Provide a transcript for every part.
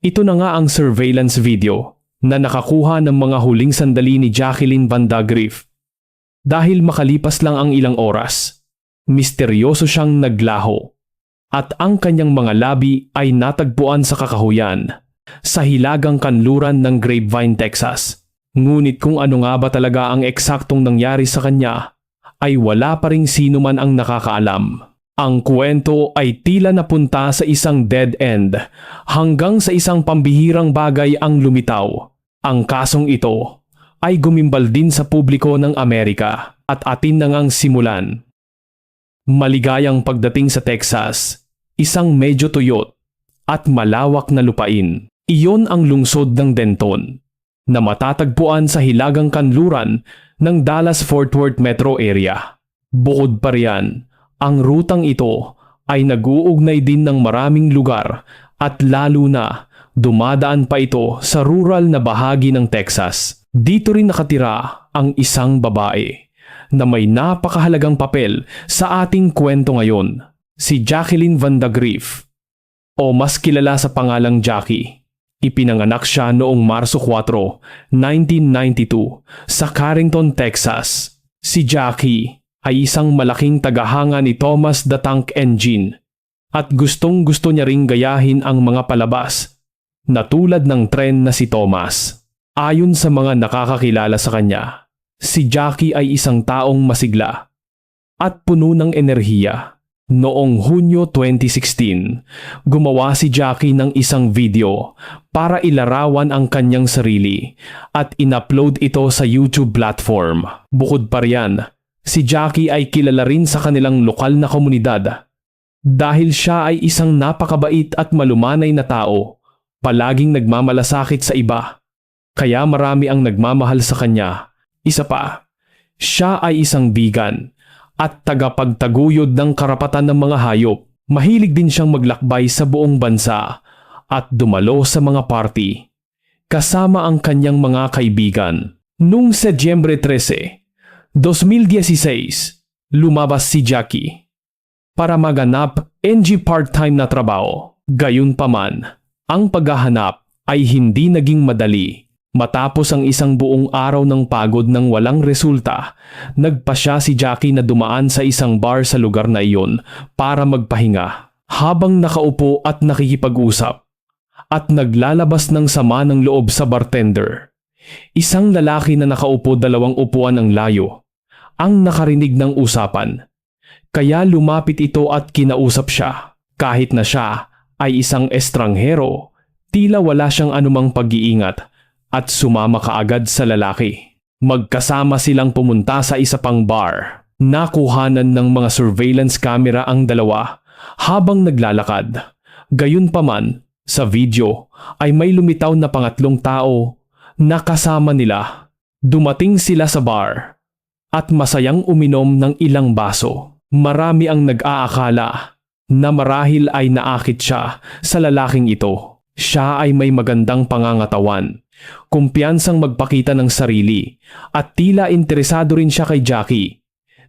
Ito na nga ang surveillance video na nakakuha ng mga huling sandali ni Jacqueline Van Dagriff. Dahil makalipas lang ang ilang oras, misteryoso siyang naglaho at ang kanyang mga labi ay natagpuan sa kakahuyan sa hilagang kanluran ng Grapevine, Texas. Ngunit kung ano nga ba talaga ang eksaktong nangyari sa kanya ay wala pa ring sino man ang nakakaalam. Ang kwento ay tila napunta sa isang dead end hanggang sa isang pambihirang bagay ang lumitaw. Ang kasong ito ay gumimbal din sa publiko ng Amerika at atin na ngang simulan. Maligayang pagdating sa Texas, isang medyo tuyot at malawak na lupain. Iyon ang lungsod ng Denton na matatagpuan sa hilagang kanluran ng Dallas-Fort Worth metro area. Bukod pa riyan, ang rutang ito ay nag-uugnay din ng maraming lugar at lalo na dumadaan pa ito sa rural na bahagi ng Texas. Dito rin nakatira ang isang babae na may napakahalagang papel sa ating kwento ngayon, si Jacqueline Van Dagriff o mas kilala sa pangalang Jackie. Ipinanganak siya noong Marso 4, 1992 sa Carrington, Texas. Si Jackie ay isang malaking tagahanga ni Thomas the Tank Engine at gustong gusto niya ring gayahin ang mga palabas na tulad ng tren na si Thomas. Ayon sa mga nakakakilala sa kanya, si Jackie ay isang taong masigla at puno ng enerhiya. Noong Hunyo 2016, gumawa si Jackie ng isang video para ilarawan ang kanyang sarili at inupload ito sa YouTube platform. Bukod pa riyan, si Jackie ay kilala rin sa kanilang lokal na komunidad dahil siya ay isang napakabait at malumanay na tao, palaging nagmamalasakit sa iba. Kaya marami ang nagmamahal sa kanya. Isa pa, siya ay isang vegan at tagapagtaguyod ng karapatan ng mga hayop. Mahilig din siyang maglakbay sa buong bansa at dumalo sa mga party kasama ang kanyang mga kaibigan. Noong Setyembre 13, 2016, lumabas si Jackie para maganap NG part-time na trabaho. Gayunpaman, ang paghahanap ay hindi naging madali. Matapos ang isang buong araw ng pagod ng walang resulta, nagpasya si Jackie na dumaan sa isang bar sa lugar na iyon para magpahinga. Habang nakaupo at nakikipag-usap, at naglalabas ng sama ng loob sa bartender. Isang lalaki na nakaupo dalawang upuan ang layo, ang nakarinig ng usapan. Kaya lumapit ito at kinausap siya. Kahit na siya ay isang estranghero, tila wala siyang anumang pag-iingat at sumama kaagad sa lalaki. Magkasama silang pumunta sa isa pang bar. Nakuhanan ng mga surveillance camera ang dalawa habang naglalakad. Gayunpaman, sa video ay may lumitaw na pangatlong tao na kasama nila. Dumating sila sa bar at masayang uminom ng ilang baso. Marami ang nag-aakala na marahil ay naakit siya sa lalaking ito. Siya ay may magandang pangangatawan, kumpiyansang magpakita ng sarili at tila interesado rin siya kay Jackie.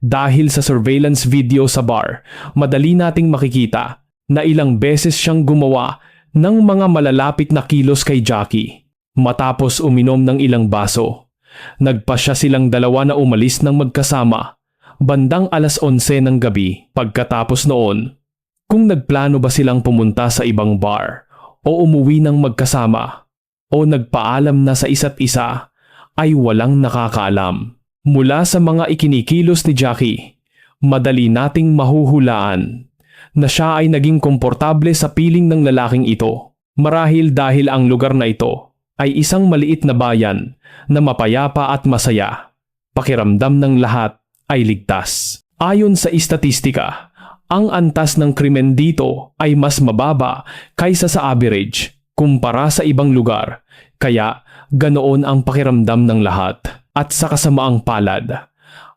Dahil sa surveillance video sa bar, madali nating makikita na ilang beses siyang gumawa ng mga malalapit na kilos kay Jackie. Matapos uminom ng ilang baso, nagpa siya silang dalawa na umalis ng magkasama bandang alas 11 ng gabi pagkatapos noon kung nagplano ba silang pumunta sa ibang bar o umuwi ng magkasama o nagpaalam na sa isa't isa ay walang nakakaalam. Mula sa mga ikinikilos ni Jackie, madali nating mahuhulaan na siya ay naging komportable sa piling ng lalaking ito marahil dahil ang lugar na ito ay isang maliit na bayan na mapayapa at masaya. Pakiramdam ng lahat ay ligtas. Ayon sa istatistika, ang antas ng krimen dito ay mas mababa kaysa sa average kumpara sa ibang lugar, kaya ganoon ang pakiramdam ng lahat. At sa kasamaang palad,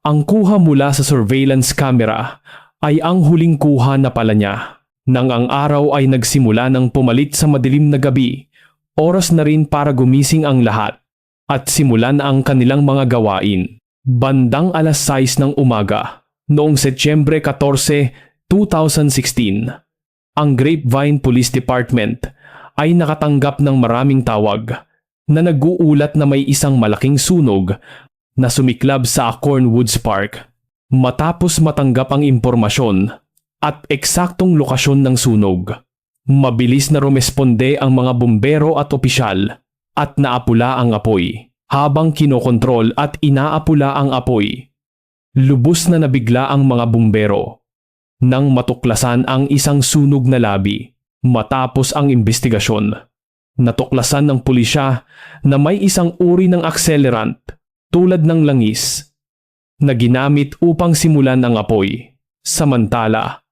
ang kuha mula sa surveillance camera ay ang huling kuha na pala niya. Nang ang araw ay nagsimula ng pumalit sa madilim na gabi, oras na rin para gumising ang lahat at simulan ang kanilang mga gawain. Bandang alas 6 ng umaga, noong Setyembre 14, 2016, ang Grapevine Police Department ay nakatanggap ng maraming tawag na nag-uulat na may isang malaking sunog na sumiklab sa Acorn Woods Park. Matapos matanggap ang impormasyon at eksaktong lokasyon ng sunog, mabilis na rumesponde ang mga bumbero at opisyal at naapula ang apoy. Habang kinokontrol at inaapula ang apoy, lubos na nabigla ang mga bumbero nang matuklasan ang isang sunog na labi matapos ang investigasyon. Natuklasan ng pulisya na may isang uri ng accelerant tulad ng langis na ginamit upang simulan ang apoy. Samantala,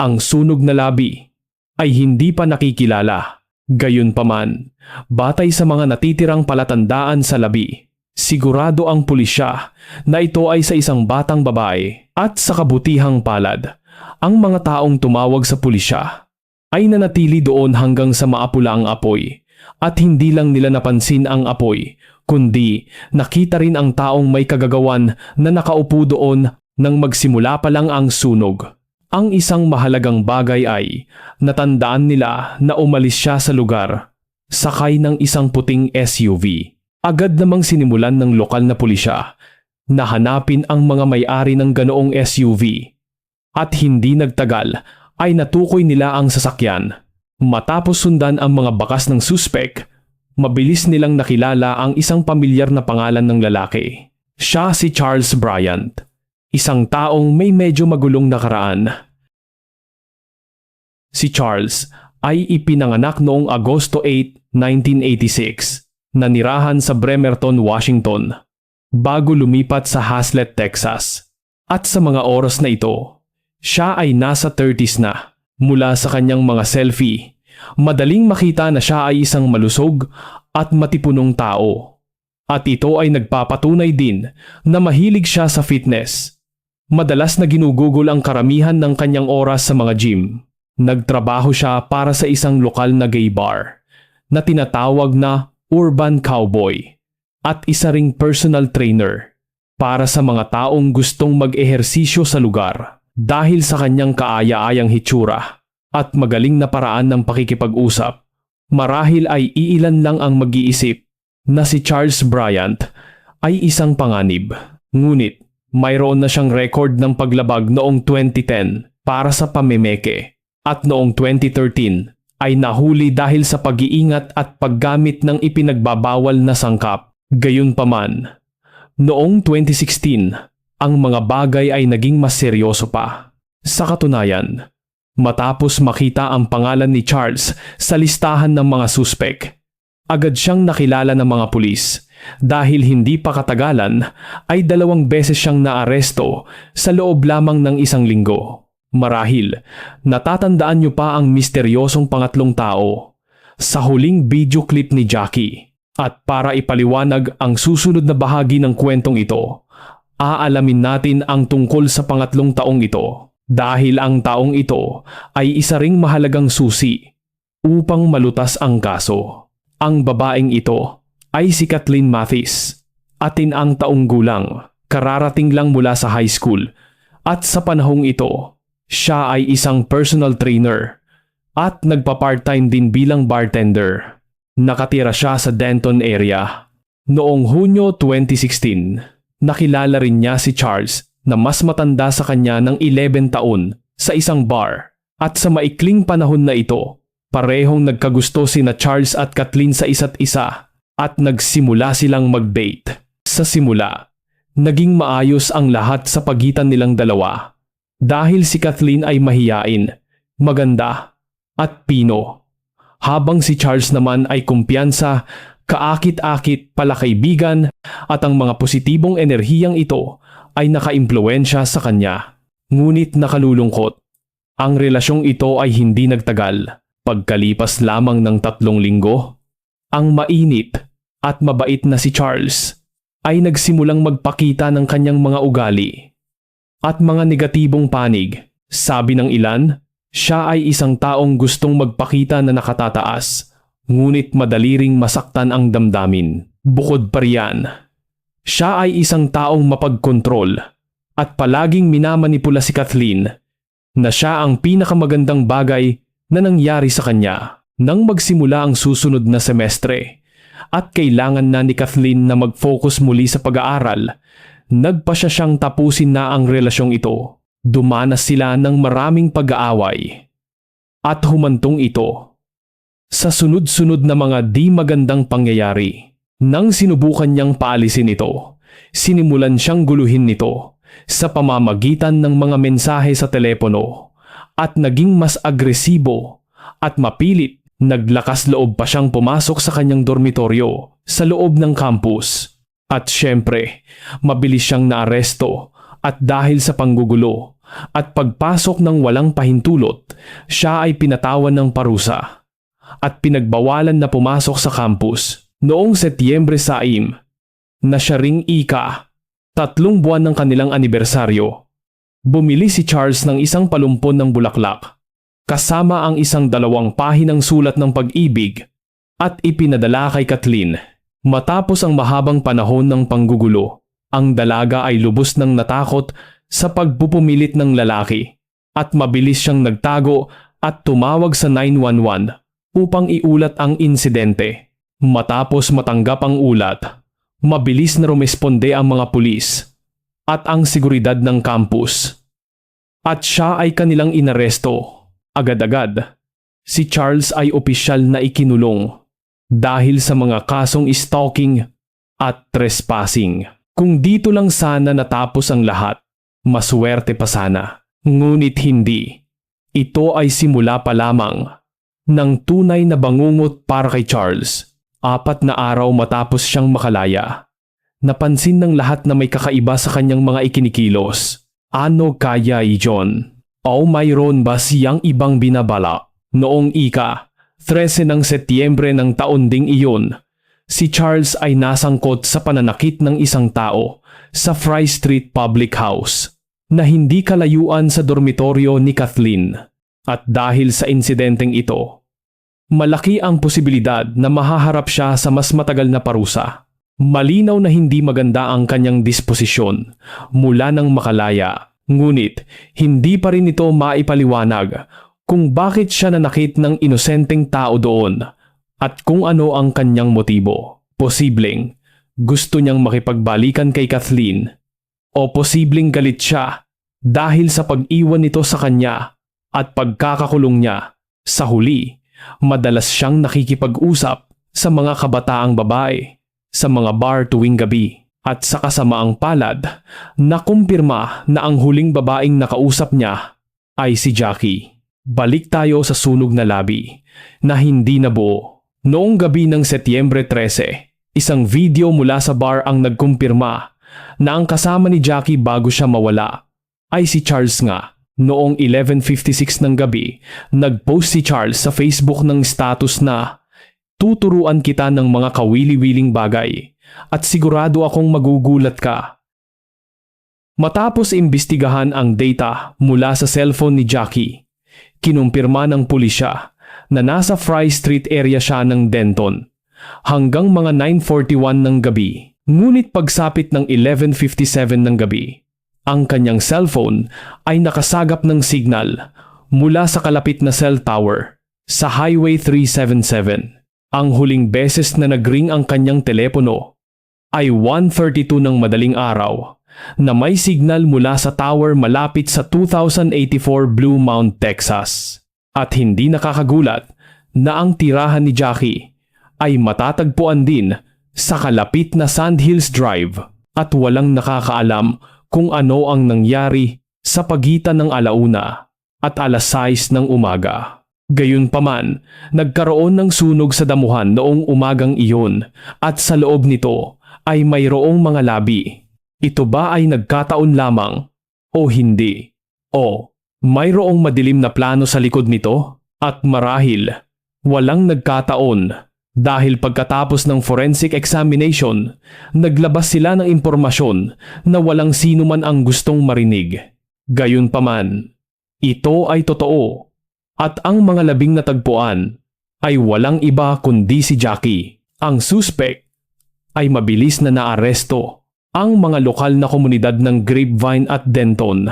ang sunog na labi ay hindi pa nakikilala. Gayunpaman, batay sa mga natitirang palatandaan sa labi, sigurado ang pulisya na ito ay sa isang batang babae at sa kabutihang palad. Ang mga taong tumawag sa pulisya ay nanatili doon hanggang sa maapula ang apoy at hindi lang nila napansin ang apoy kundi nakita rin ang taong may kagagawan na nakaupo doon nang magsimula pa lang ang sunog. Ang isang mahalagang bagay ay natandaan nila na umalis siya sa lugar sakay ng isang puting SUV. Agad namang sinimulan ng lokal na pulisya na hanapin ang mga may-ari ng ganoong SUV at hindi nagtagal ay natukoy nila ang sasakyan. Matapos sundan ang mga bakas ng suspek, mabilis nilang nakilala ang isang pamilyar na pangalan ng lalaki. Siya si Charles Bryant, isang taong may medyo magulong nakaraan. Si Charles ay ipinanganak noong Agosto 8, 1986, nanirahan sa Bremerton, Washington, bago lumipat sa Haslett, Texas. At sa mga oras na ito, siya ay nasa 30s na. Mula sa kanyang mga selfie, madaling makita na siya ay isang malusog at matipunong tao. At ito ay nagpapatunay din na mahilig siya sa fitness. Madalas na ginugugol ang karamihan ng kanyang oras sa mga gym. Nagtrabaho siya para sa isang lokal na gay bar na tinatawag na Urban Cowboy at isa ring personal trainer para sa mga taong gustong mag-ehersisyo sa lugar dahil sa kanyang kaaya-ayang hitsura at magaling na paraan ng pakikipag-usap. Marahil ay iilan lang ang mag-iisip na si Charles Bryant ay isang panganib. Ngunit mayroon na siyang record ng paglabag noong 2010 para sa pamemeke at noong 2013 ay nahuli dahil sa pag-iingat at paggamit ng ipinagbabawal na sangkap. Gayunpaman, noong 2016, ang mga bagay ay naging mas seryoso pa. Sa katunayan, matapos makita ang pangalan ni Charles sa listahan ng mga suspek, agad siyang nakilala ng mga pulis dahil hindi pa katagalan ay dalawang beses siyang naaresto sa loob lamang ng isang linggo. Marahil, natatandaan niyo pa ang misteryosong pangatlong tao sa huling video clip ni Jackie. At para ipaliwanag ang susunod na bahagi ng kwentong ito, aalamin natin ang tungkol sa pangatlong taong ito dahil ang taong ito ay isa ring mahalagang susi upang malutas ang kaso. Ang babaeng ito ay si Kathleen Mathis, atin ang taong gulang, kararating lang mula sa high school at sa panahong ito siya ay isang personal trainer at nagpa-part-time din bilang bartender. Nakatira siya sa Denton area. Noong Hunyo 2016, nakilala rin niya si Charles na mas matanda sa kanya ng 11 taon sa isang bar. At sa maikling panahon na ito, parehong nagkagusto si na Charles at Kathleen sa isa't isa at nagsimula silang mag-date. Sa simula, naging maayos ang lahat sa pagitan nilang dalawa dahil si Kathleen ay mahiyain, maganda, at pino. Habang si Charles naman ay kumpiyansa, kaakit-akit, palakaibigan at ang mga positibong enerhiyang ito ay nakaimpluensya sa kanya. Ngunit nakalulungkot, ang relasyong ito ay hindi nagtagal. Pagkalipas lamang ng tatlong linggo, ang mainit at mabait na si Charles ay nagsimulang magpakita ng kanyang mga ugali at mga negatibong panig. Sabi ng ilan, siya ay isang taong gustong magpakita na nakatataas, ngunit madali masaktan ang damdamin. Bukod pa riyan, siya ay isang taong mapagkontrol at palaging minamanipula si Kathleen na siya ang pinakamagandang bagay na nangyari sa kanya. Nang magsimula ang susunod na semestre at kailangan na ni Kathleen na mag-focus muli sa pag-aaral, nagpa siya siyang tapusin na ang relasyong ito. Dumanas sila ng maraming pag-aaway. At humantong ito sa sunod-sunod na mga di magandang pangyayari. Nang sinubukan niyang paalisin ito, sinimulan siyang guluhin nito sa pamamagitan ng mga mensahe sa telepono at naging mas agresibo at mapilit naglakas loob pa siyang pumasok sa kanyang dormitoryo sa loob ng campus. At syempre, mabilis siyang naaresto at dahil sa panggugulo at pagpasok ng walang pahintulot, siya ay pinatawan ng parusa at pinagbawalan na pumasok sa campus noong Setyembre 6 na siya ring ika, tatlong buwan ng kanilang anibersaryo. Bumili si Charles ng isang palumpon ng bulaklak kasama ang isang dalawang pahinang sulat ng pag-ibig at ipinadala kay Kathleen. Matapos ang mahabang panahon ng panggugulo, ang dalaga ay lubos ng natakot sa pagpupumilit ng lalaki at mabilis siyang nagtago at tumawag sa 911 upang iulat ang insidente. Matapos matanggap ang ulat, mabilis na rumesponde ang mga pulis at ang seguridad ng campus. At siya ay kanilang inaresto. Agad-agad, si Charles ay opisyal na ikinulong dahil sa mga kasong stalking at trespassing. Kung dito lang sana natapos ang lahat, maswerte pa sana. Ngunit hindi. Ito ay simula pa lamang ng tunay na bangungot para kay Charles. Apat na araw matapos siyang makalaya. Napansin ng lahat na may kakaiba sa kanyang mga ikinikilos. Ano kaya iyon? O mayroon ba siyang ibang binabala? Noong ika, 13 ng Setyembre ng taon ding iyon, si Charles ay nasangkot sa pananakit ng isang tao sa Fry Street Public House na hindi kalayuan sa dormitoryo ni Kathleen. At dahil sa insidenteng ito, malaki ang posibilidad na mahaharap siya sa mas matagal na parusa. Malinaw na hindi maganda ang kanyang disposisyon mula ng makalaya, ngunit hindi pa rin ito maipaliwanag kung bakit siya nanakit ng inosenteng tao doon at kung ano ang kanyang motibo. Posibleng gusto niyang makipagbalikan kay Kathleen o posibleng galit siya dahil sa pag-iwan nito sa kanya at pagkakakulong niya. Sa huli, madalas siyang nakikipag-usap sa mga kabataang babae sa mga bar tuwing gabi at sa kasamaang palad na kumpirma na ang huling babaeng nakausap niya ay si Jackie. Balik tayo sa sunog na labi na hindi nabuo. Noong gabi ng Setyembre 13, isang video mula sa bar ang nagkumpirma na ang kasama ni Jackie bago siya mawala ay si Charles nga. Noong 11.56 ng gabi, nag-post si Charles sa Facebook ng status na Tuturuan kita ng mga kawili-wiling bagay at sigurado akong magugulat ka. Matapos imbestigahan ang data mula sa cellphone ni Jackie, kinumpirma ng pulisya na nasa Fry Street area siya ng Denton hanggang mga 9.41 ng gabi. Ngunit pagsapit ng 11.57 ng gabi, ang kanyang cellphone ay nakasagap ng signal mula sa kalapit na cell tower sa Highway 377. Ang huling beses na nagring ang kanyang telepono ay 1.32 ng madaling araw na may signal mula sa tower malapit sa 2084 Blue Mount, Texas. At hindi nakakagulat na ang tirahan ni Jackie ay matatagpuan din sa kalapit na Sandhills Drive at walang nakakaalam kung ano ang nangyari sa pagitan ng alauna at alas 6 ng umaga. Gayunpaman, nagkaroon ng sunog sa damuhan noong umagang iyon at sa loob nito ay mayroong mga labi ito ba ay nagkataon lamang o hindi? O mayroong madilim na plano sa likod nito? At marahil, walang nagkataon dahil pagkatapos ng forensic examination, naglabas sila ng impormasyon na walang sino man ang gustong marinig. Gayunpaman, ito ay totoo at ang mga labing natagpuan ay walang iba kundi si Jackie. Ang suspect ay mabilis na naaresto ang mga lokal na komunidad ng Grapevine at Denton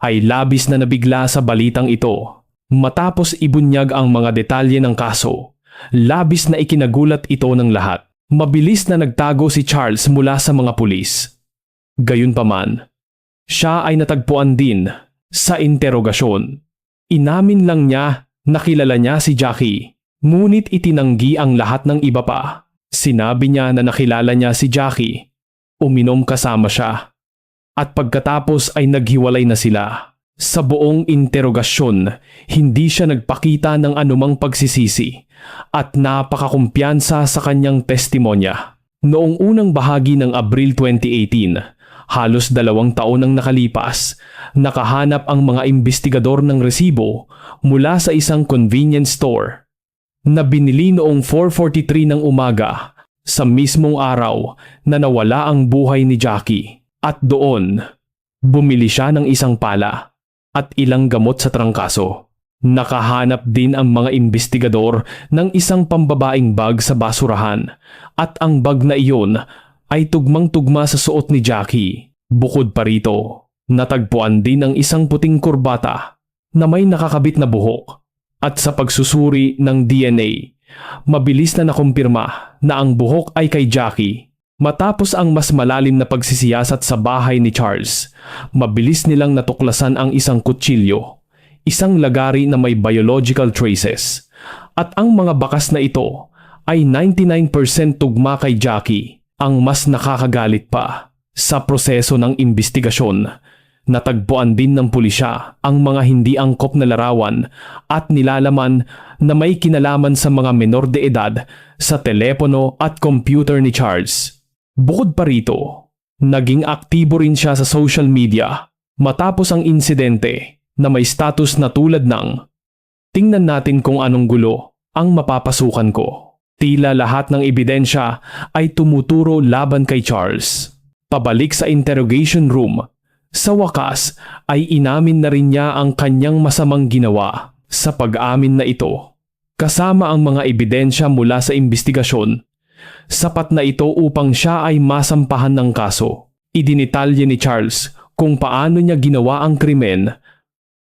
ay labis na nabigla sa balitang ito Matapos ibunyag ang mga detalye ng kaso, labis na ikinagulat ito ng lahat. Mabilis na nagtago si Charles mula sa mga pulis. Gayunpaman, siya ay natagpuan din sa interogasyon. Inamin lang niya na kilala niya si Jackie, ngunit itinanggi ang lahat ng iba pa. Sinabi niya na nakilala niya si Jackie. Uminom kasama siya. At pagkatapos ay naghiwalay na sila. Sa buong interogasyon, hindi siya nagpakita ng anumang pagsisisi at napakakumpiyansa sa kanyang testimonya. Noong unang bahagi ng Abril 2018, halos dalawang taon ang nakalipas, nakahanap ang mga investigador ng resibo mula sa isang convenience store na binili noong 4.43 ng umaga sa mismong araw na nawala ang buhay ni Jackie. At doon, bumili siya ng isang pala at ilang gamot sa trangkaso. Nakahanap din ang mga investigador ng isang pambabaing bag sa basurahan at ang bag na iyon ay tugmang-tugma sa suot ni Jackie. Bukod pa rito, natagpuan din ang isang puting kurbata na may nakakabit na buhok. At sa pagsusuri ng DNA, mabilis na nakumpirma na ang buhok ay kay Jackie. Matapos ang mas malalim na pagsisiyasat sa bahay ni Charles, mabilis nilang natuklasan ang isang kutsilyo, isang lagari na may biological traces, at ang mga bakas na ito ay 99% tugma kay Jackie, ang mas nakakagalit pa. Sa proseso ng investigasyon, natagpuan din ng pulisya ang mga hindi angkop na larawan at nilalaman na may kinalaman sa mga menor de edad sa telepono at computer ni Charles. Bukod pa rito, naging aktibo rin siya sa social media matapos ang insidente na may status na tulad ng Tingnan natin kung anong gulo ang mapapasukan ko. Tila lahat ng ebidensya ay tumuturo laban kay Charles. Pabalik sa interrogation room, sa wakas ay inamin na rin niya ang kanyang masamang ginawa sa pag-amin na ito. Kasama ang mga ebidensya mula sa investigasyon Sapat na ito upang siya ay masampahan ng kaso. Idinitalye ni Charles kung paano niya ginawa ang krimen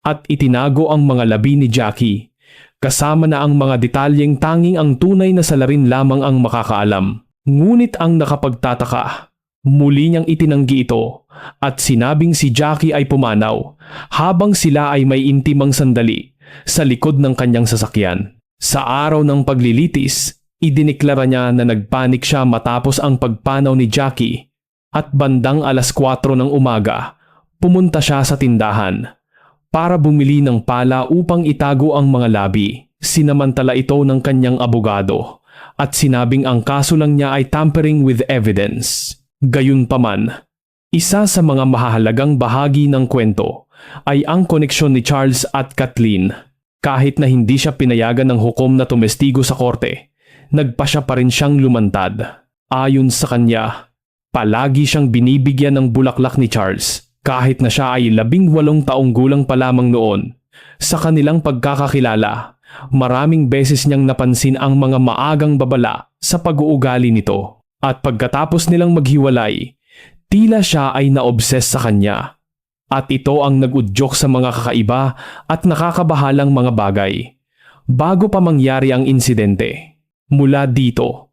at itinago ang mga labi ni Jackie. Kasama na ang mga detalyeng tanging ang tunay na salarin lamang ang makakaalam. Ngunit ang nakapagtataka, muli niyang itinanggi ito at sinabing si Jackie ay pumanaw habang sila ay may intimang sandali sa likod ng kanyang sasakyan. Sa araw ng paglilitis, Idiniklara niya na nagpanik siya matapos ang pagpanaw ni Jackie at bandang alas 4 ng umaga, pumunta siya sa tindahan para bumili ng pala upang itago ang mga labi. Sinamantala ito ng kanyang abogado at sinabing ang kaso lang niya ay tampering with evidence. Gayunpaman, isa sa mga mahahalagang bahagi ng kwento ay ang koneksyon ni Charles at Kathleen. Kahit na hindi siya pinayagan ng hukom na tumestigo sa korte, nagpasya pa rin siyang lumantad. Ayon sa kanya, palagi siyang binibigyan ng bulaklak ni Charles kahit na siya ay labing walong taong gulang pa lamang noon. Sa kanilang pagkakakilala, maraming beses niyang napansin ang mga maagang babala sa pag-uugali nito. At pagkatapos nilang maghiwalay, tila siya ay naobses sa kanya. At ito ang nagudyok sa mga kakaiba at nakakabahalang mga bagay. Bago pa mangyari ang insidente, Mula dito,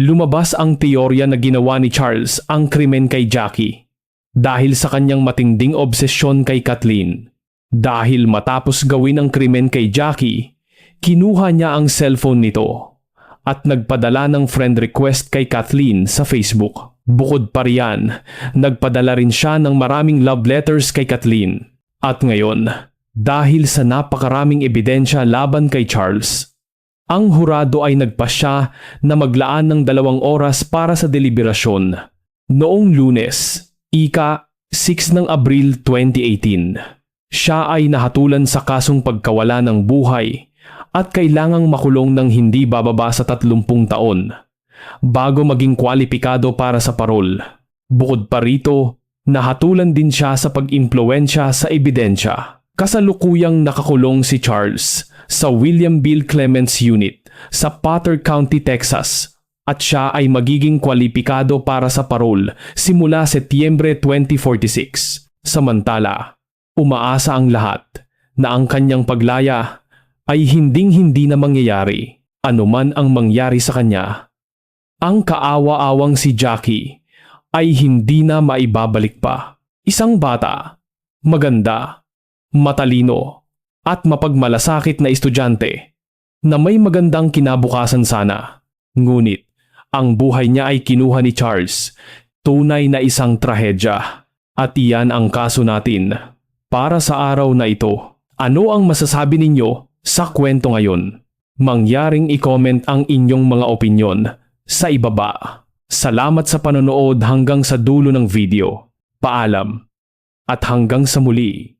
lumabas ang teorya na ginawa ni Charles ang krimen kay Jackie dahil sa kanyang matinding obsesyon kay Kathleen. Dahil matapos gawin ang krimen kay Jackie, kinuha niya ang cellphone nito at nagpadala ng friend request kay Kathleen sa Facebook. Bukod pa riyan, nagpadala rin siya ng maraming love letters kay Kathleen. At ngayon, dahil sa napakaraming ebidensya laban kay Charles, ang hurado ay nagpasya na maglaan ng dalawang oras para sa deliberasyon. Noong lunes, ika 6 ng Abril 2018, siya ay nahatulan sa kasong pagkawala ng buhay at kailangang makulong ng hindi bababa sa 30 taon bago maging kwalipikado para sa parol. Bukod pa rito, nahatulan din siya sa pag-impluensya sa ebidensya. Kasalukuyang nakakulong si Charles sa William Bill Clements Unit sa Potter County, Texas at siya ay magiging kwalipikado para sa parol simula Setyembre 2046. Samantala, umaasa ang lahat na ang kanyang paglaya ay hinding-hindi na mangyayari anuman ang mangyari sa kanya. Ang kaawa-awang si Jackie ay hindi na maibabalik pa. Isang bata, maganda, matalino, at mapagmalasakit na estudyante na may magandang kinabukasan sana. Ngunit, ang buhay niya ay kinuha ni Charles. Tunay na isang trahedya. At iyan ang kaso natin. Para sa araw na ito, ano ang masasabi ninyo sa kwento ngayon? Mangyaring i-comment ang inyong mga opinyon sa ibaba. Salamat sa panonood hanggang sa dulo ng video. Paalam. At hanggang sa muli.